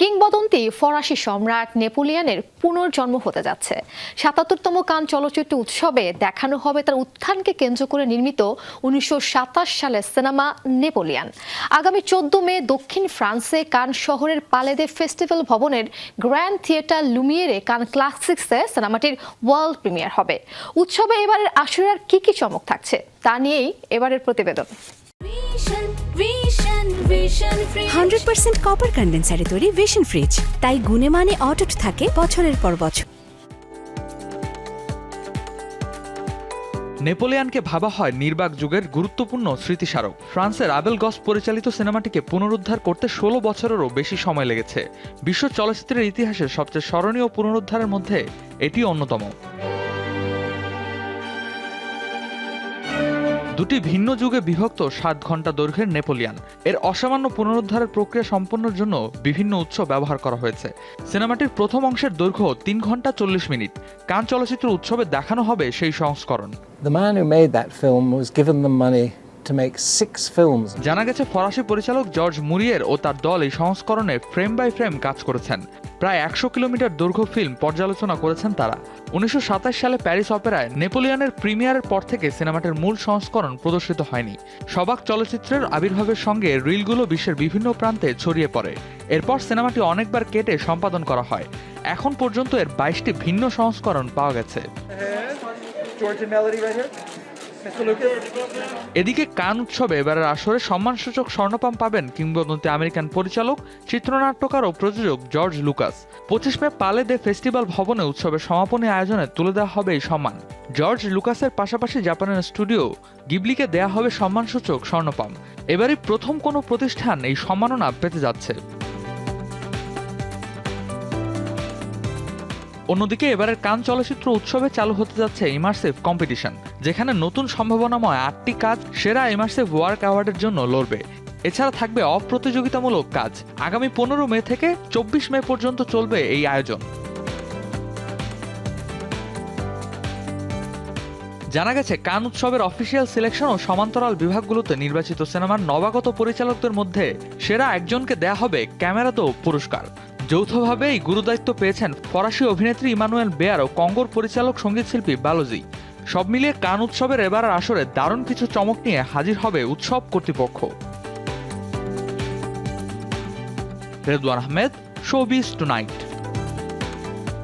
কিংবদন্তি ফরাসি সম্রাট নেপোলিয়নের পুনর্জন্ম হতে যাচ্ছে। সাতাত্তরতম কান চলচ্চিত্র উৎসবে দেখানো হবে তার উত্থানকে কেন্দ্র করে নির্মিত উনিশশো সাতাশ সালের সিনেমা নেপোলিয়ান। আগামী চোদ্দ মে দক্ষিণ ফ্রান্সে কান শহরের পালেদে ফেস্টিভ্যাল ভবনের গ্র্যান্ড থিয়েটার লুমিয়েরে কান ক্লাসিক্সে সিনেমাটির ওয়ার্ল্ড প্রিমিয়ার হবে। উৎসবে এবারের আসরের কি কি চমক থাকছে তা নিয়েই এবারের প্রতিবেদন। হান্ড্রেড পার্সেন্ট কপার কন্ডেন্সারে তৈরি ভিশন ফ্রিজ তাই গুণে মানে অটুট থাকে বছরের পর বছর। নেপোলিয়ানকে ভাবা হয় নির্বাক যুগের গুরুত্বপূর্ণ স্মৃতিস্মারক। ফ্রান্সের আবেল গস পরিচালিত সিনেমাটিকে পুনরুদ্ধার করতে ষোলো বছরেরও বেশি সময় লেগেছে। বিশ্ব চলচ্চিত্রের ইতিহাসে সবচেয়ে স্মরণীয় পুনরুদ্ধারের মধ্যে এটি অন্যতম। দুটি ভিন্ন যুগে বিভক্ত সাত ঘণ্টা দৈর্ঘ্যের নেপোলিয়ান। এর অসামান্য পুনরুদ্ধারের প্রক্রিয়া সম্পন্নর জন্য বিভিন্ন উৎস ব্যবহার করা হয়েছে। সিনেমাটির প্রথম অংশের দৈর্ঘ্য তিন ঘণ্টা চল্লিশ মিনিট। কান চলচ্চিত্র উৎসবে দেখানো হবে সেই সংস্করণ। The man who made that film was given the money to make six films. জানা গেছে ফরাসি পরিচালক জর্জ মুরিয়ের ও তার দল এই সংস্করণে ফ্রেম বাই ফ্রেম কাজ করেছেন। প্রায় একশো কিলোমিটার দৈর্ঘ্য ফিল্ম পর্যালোচনা করেছেন তারা। উনিশশো সাতাশ সালে প্যারিস অপেরায় নেপোলিয়নের প্রিমিয়ারের পর থেকে সিনেমাটির মূল সংস্করণ প্রদর্শিত হয়নি। সবাক চলচ্চিত্রের আবির্ভাবের সঙ্গে রিলগুলো বিশ্বের বিভিন্ন প্রান্তে ছড়িয়ে পড়ে। এরপর সিনেমাটি অনেকবার কেটে সম্পাদন করা হয়। এখন পর্যন্ত এর বাইশটি ভিন্ন সংস্করণ পাওয়া গেছে। এদিকে কান উৎসবে এবারের আসরে সম্মানসূচক স্বর্ণপাম পাবেন কিংবদন্তি আমেরিকান পরিচালক, চিত্রনাট্যকার ও প্রযোজক জর্জ লুকাস। পঁচিশ মে পালে দে ফেস্টিভ্যাল ভবনে উৎসবের সমাপনী আয়োজনে তুলে দেওয়া হবে এই সম্মান। জর্জ লুকাসের পাশাপাশি জাপানের স্টুডিও গিবলিকে দেয়া হবে সম্মানসূচক স্বর্ণপাম। এবারই প্রথম কোনো প্রতিষ্ঠান এই সম্মাননা পেতে যাচ্ছে। অন্যদিকে এবারের কান চলচ্চিত্র উৎসবে চালু হতে যাচ্ছে ইমার্সিভ কম্পিটিশন, যেখানে নতুন সম্ভাবনাময় আটটি কাজ সেরা ইমার্সিভ ওয়ার্ক অ্যাওয়ার্ডের জন্য লড়বে। এছাড়া থাকবে অপ্রতিযোগিতামূলক কাজ। আগামী পনেরো মে থেকে চব্বিশ মে পর্যন্ত চলবে এই আয়োজন। জানা গেছে, কান উৎসবের অফিসিয়াল সিলেকশন ও সমান্তরাল বিভাগগুলোতে নির্বাচিত সিনেমার নবাগত পরিচালকদের মধ্যে সেরা একজনকে দেয়া হবে ক্যামেরাতেও পুরস্কার। যৌথভাবে এই গুরুদায়িত্ব পেয়েছেন ফরাসি অভিনেত্রী ইমানুয়েল বেয়ার ও কঙ্গোর পরিচালক সঙ্গীতশিল্পী বালোজি। সব মিলিয়ে কান উৎসবের এবার আসরে দারুণ কিছু চমক নিয়ে হাজির হবে উৎসব কর্তৃপক্ষ। Redwan Ahmed showbiz tonight.